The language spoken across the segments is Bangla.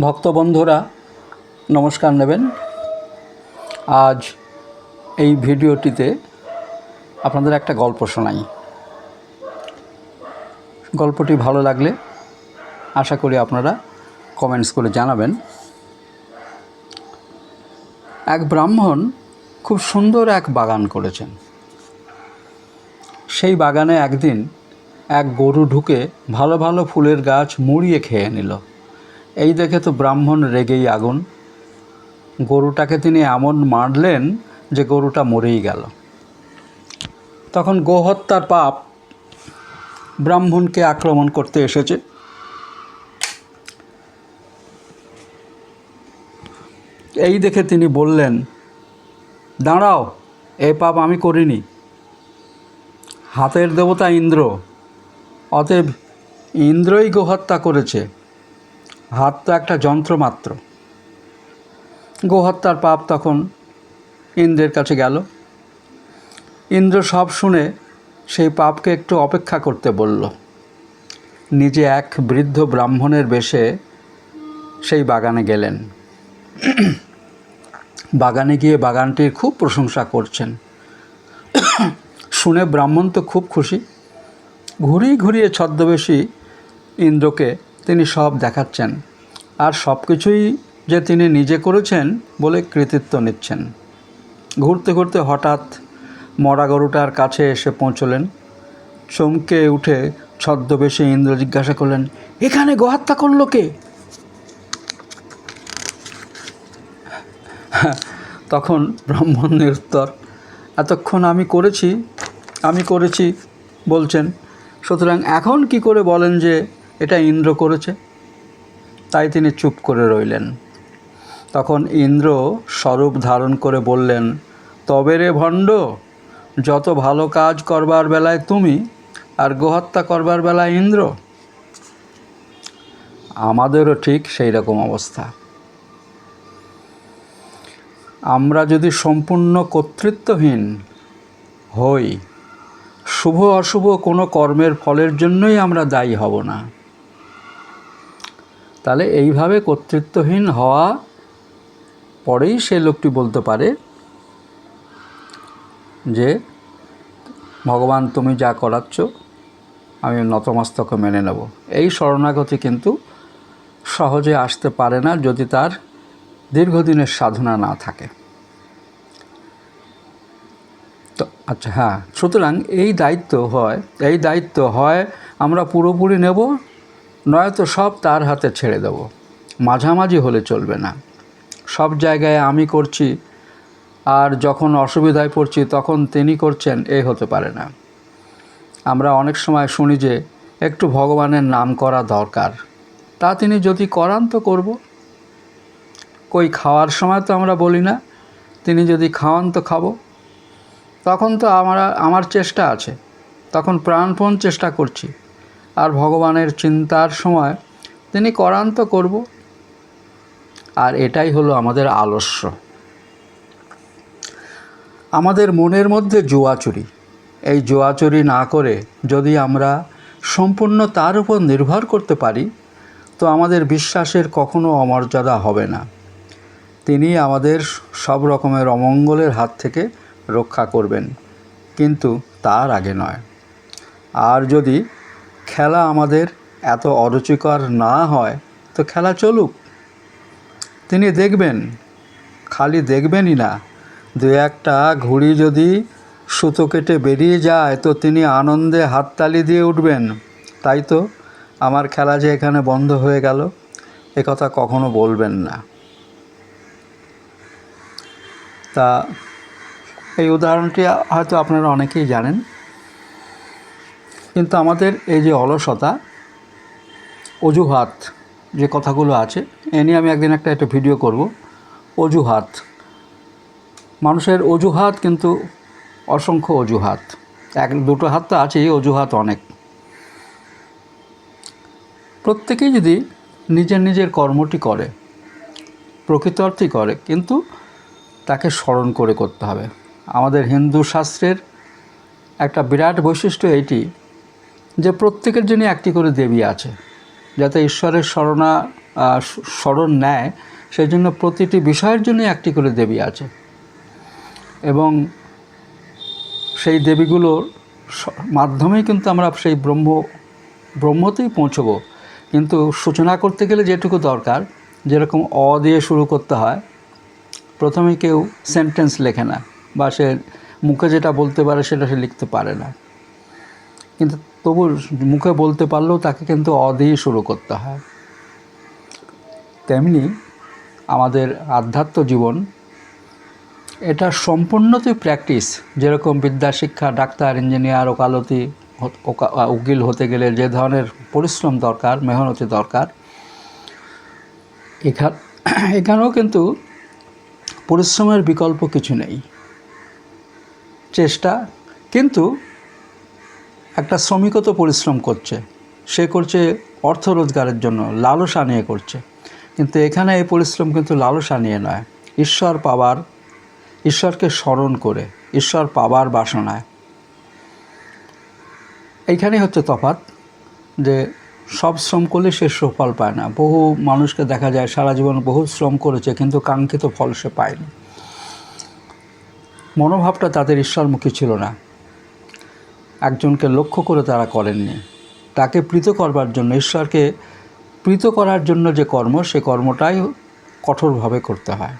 ভক্তবন্ধুরা, নমস্কার নেবেন। আজ এই ভিডিওটিতে আপনাদের একটা গল্প শোনাই। গল্পটি ভালো লাগলে আশা করি আপনারা কমেন্টস করে জানাবেন। এক ব্রাহ্মণ খুব সুন্দর এক বাগান করেছেন। সেই বাগানে একদিন এক গরু ঢুকে ভালো ভালো ফুলের গাছ মুড়িয়ে খেয়ে নিল। এই দেখে তো ব্রাহ্মণ রেগেই আগুন। গরুটাকে তিনি এমন মারলেন যে গরুটা মরেই গেল। তখন গোহত্যার পাপ ব্রাহ্মণকে আক্রমণ করতে এসেছে। এই দেখে তিনি বললেন, দাঁড়াও, এ পাপ আমি করিনি। হাতের দেবতা ইন্দ্র, অতএব ইন্দ্রই গোহত্যা করেছে। হাত তো একটা যন্ত্র মাত্র। গোহত্যার পাপ তখন ইন্দ্রের কাছে গেল। ইন্দ্র সব শুনে সেই পাপকে একটু অপেক্ষা করতে বলল। নিজে এক বৃদ্ধ ব্রাহ্মণের বেশে সেই বাগানে গেলেন। বাগানে গিয়ে বাগানটির খুব প্রশংসা করছেন। শুনে ব্রাহ্মণ তো খুব খুশি। ঘুরিয়ে ঘুরিয়ে ছদ্মবেশী ইন্দ্রকে তিনি সব দেখাচ্ছেন আর সব কিছুই যে তিনি নিজে করেছেন বলে কৃতিত্ব নিচ্ছেন। ঘুরতে ঘুরতে হঠাৎ মরা গরুটার কাছে এসে পৌঁছলেন। চমকে উঠে ছদ্মবেশে ইন্দ্র জিজ্ঞাসা করলেন, এখানে গোহত্যা করল কে? তখন ব্রাহ্মণের উত্তর, এতক্ষণ আমি করেছি আমি করেছি, বলছেন। সুতরাং এখন কি করে বলেন যে এটা ইন্দ্র করেছে। তাই তিনি চুপ করে রইলেন। তখন ইন্দ্র স্বরূপ ধারণ করে বললেন, তবে রে ভণ্ড, যত ভালো কাজ করবার বেলায় তুমি আর গোহত্যা করবার বেলায় ইন্দ্র, আমাদেরও ঠিক সেই রকম অবস্থা। আমরা যদি সম্পূর্ণ কর্তৃত্বহীন হই, শুভ অশুভ কোনো কর্মের ফলের জন্যই আমরা দায়ী হব না। তাহলে এইভাবে কর্তৃত্বহীন হওয়া পরেই সে লোকটি বলতে পারে যে, ভগবান, তুমি যা করাচ্ছ, আমি নতমস্তকে মেনে নেব। এই শরণাগতি কিন্তু সহজে আসতে পারে না যদি তার দীর্ঘদিনের সাধনা না থাকে। তো আচ্ছা হ্যাঁ সুতরাং এই দায়িত্ব হয়, এই দায়িত্ব হয়, আমরা পুরোপুরি নেব নয়তো সব তার হাতে ছেড়ে দেব। মাঝামাঝি হলে চলবে না। সব জায়গায় আমি করছি, আর যখন অসুবিধায় পড়ছি তখন তিনি করছেন, এ হতে পারে না। আমরা অনেক সময় শুনি যে একটু ভগবানের নাম করা দরকার। তা তিনি যদি করান তো করব। কই খাওয়ার সময় তো আমরা বলি না, তিনি যদি খাওয়ান তো খাব। তখন তো আমরা, আমার চেষ্টা আছে। তখন প্রাণপণ চেষ্টা করছি। আর ভগবানের চিন্তার সময় তিনি করান তো করব। আর এটাই হলো আমাদের আলস্য। আমাদের মনের মধ্যে জোয়াচুরি এই জোয়াচুরি না করে যদি আমরা সম্পূর্ণ তার উপর নির্ভর করতে পারি, তো আমাদের বিশ্বাসের কখনো অমর্যাদা হবে না। তিনি আমাদের সব রকমের অমঙ্গলের হাত থেকে রক্ষা করবেন, কিন্তু তার আগে নয়। আর যদি খেলা আমাদের এত অরুচিকর না হয়, তো খেলা চলুক। তিনি দেখবেন, খালি দেখবেনই না। দু একটা ঘুড়ি যদি সুতো কেটে বেরিয়ে যায়, তো তিনি আনন্দে হাততালি দিয়ে উঠবেন। তাই তো আমার খেলা যে এখানে বন্ধ হয়ে গেল, এ কথা কখনো বলবেন না। তা, এই উদাহরণটি হয়তো আপনারা অনেকেই জানেন। কিন্তু আমাদের এই যে অলসতা, অজুহাত যে কথাগুলো আছে, এ নিয়ে আমি একদিন একটা একটা ভিডিও করব। অজুহাত। মানুষের অজুহাত কিন্তু অসংখ্য অজুহাত। এক, দুটো হাত তো আছেই, অজুহাত অনেক। প্রত্যেকেই যদি নিজের নিজের কর্মটি করে, প্রকৃত অর্থই করে, কিন্তু তাকে স্মরণ করে করতে হবে। আমাদের হিন্দু শাস্ত্রের একটা বিরাট বৈশিষ্ট্য এইটি যে প্রত্যেকের জন্য একটি করে দেবী আছে, যাতে ঈশ্বরের স্মরণা স্মরণ নেয় সেই জন্য প্রতিটি বিষয়ের জন্য একটি করে দেবী আছে। এবং সেই দেবীগুলোর মাধ্যমেই কিন্তু আমরা সেই ব্রহ্ম, ব্রহ্মতেই পৌঁছবো। কিন্তু সূচনা করতে গেলে যেটুকু দরকার, যেরকম অ দিয়ে শুরু করতে হয়, প্রথমে কেউ সেন্টেন্স লেখে না, বা সে মুখে যেটা বলতে পারে সেটা সে লিখতে পারে না। কিন্তু তবু মুখে বলতে পারলেও তাকে কিন্তু অ দিয়েই শুরু করতে হয়। তেমনি আমাদের আধ্যাত্ম জীবন, এটা সম্পূর্ণতই প্র্যাকটিস যেরকম বিদ্যা, শিক্ষা, ডাক্তার ইঞ্জিনিয়ার ওকালতি উকিল হতে গেলে যে ধরনের পরিশ্রম দরকার, মেহনতি দরকার, এখান, এখানেও কিন্তু পরিশ্রমের বিকল্প কিছু নেই। চেষ্টা, কিন্তু একটা শ্রমিকও তো পরিশ্রম করছে। সে করছে অর্থ রোজগারের জন্য, লালসা নিয়ে করছে। কিন্তু এখানে এই পরিশ্রম কিন্তু লালসা নিয়ে নয়। ঈশ্বর পাওয়ার, ঈশ্বরকে স্মরণ করে, ঈশ্বর পাবার বাসনায়। এইখানেই হচ্ছে তফাৎ যে সব শ্রম করলে সে সুফল পায় না। বহু মানুষকে দেখা যায় সারা জীবন বহু শ্রম করেছে, কিন্তু কাঙ্ক্ষিত ফল সে পায়নি। মনোভাবটা তাদের ঈশ্বরমুখী ছিল না। একজনকে লক্ষ্য করে তারা করেননি। তাকে প্রীত করবার জন্য, ঈশ্বরকে প্রীত করার জন্য যে কর্ম, সে কর্মটাই কঠোরভাবে করতে হয়।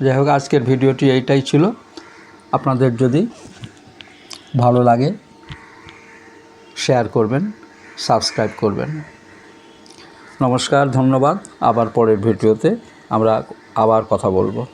যাই হোক, আজকের ভিডিওটি এইটাই ছিল। আপনাদের যদি ভালো লাগে, শেয়ার করবেন, সাবস্ক্রাইব করবেন। নমস্কার, ধন্যবাদ। আবার পরের ভিডিওতে আমরা আবার কথা বলব।